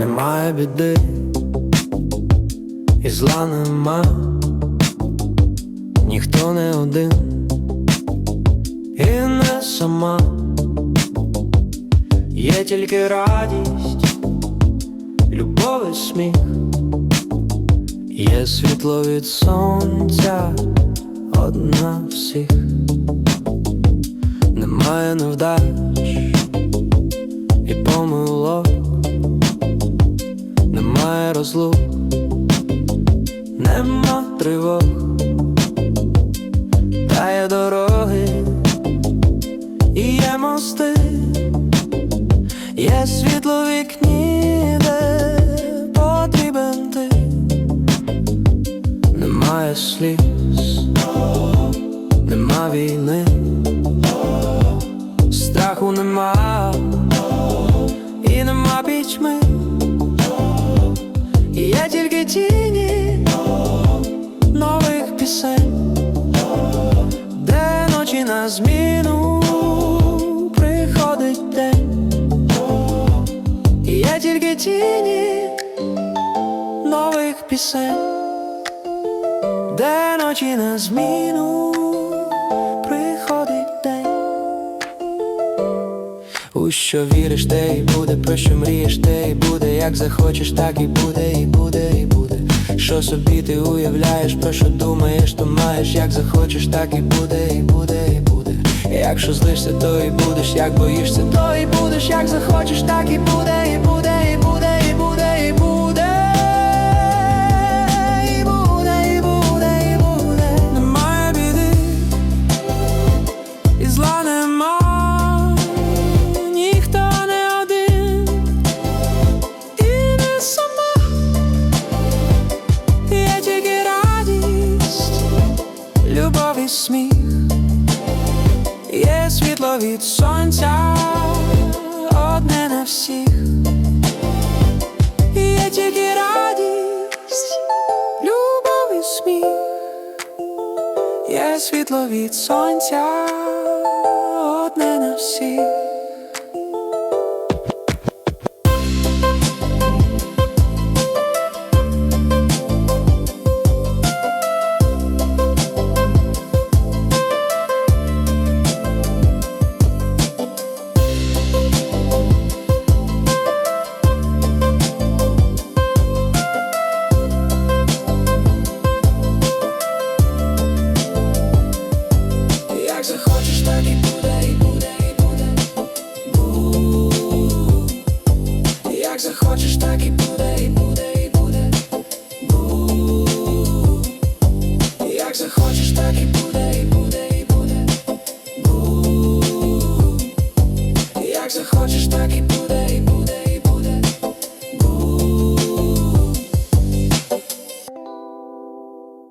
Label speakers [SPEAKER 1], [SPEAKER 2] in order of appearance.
[SPEAKER 1] немає біди, і зла нема, ніхто не один. І не сама, є тільки радість, любов і сміх, є світло від сонця, одна всіх, немає невдач нема тривог, та є дороги, і є мости, є світло вікні, де потрібен ти, немає сліз, нема війни, страху нема, і нема тільки тіні нових пісень, де ночі на зміну приходить день. Є тільки тіні нових пісень, де ночі на зміну приходить. У що віриш, те і буде, про що мрієш, те і буде, як захочеш, так і буде, і буде. Що собі ти уявляєш, про що думаєш, то маєш, як захочеш, так і буде, і буде, і буде. Якщо злишся, то і будеш, як боїшся, то і будеш, як захочеш, так і буде, і буде, любов і сміх, є світло від сонця, одне на всіх, є тільки радість, любов і сміх. Є світло від сонця, одне на всіх. Захочеш, так і буде, буде. Бу. Як захочеш, так і буде, і буде, і буде. Бу. Як захочеш, так і буде,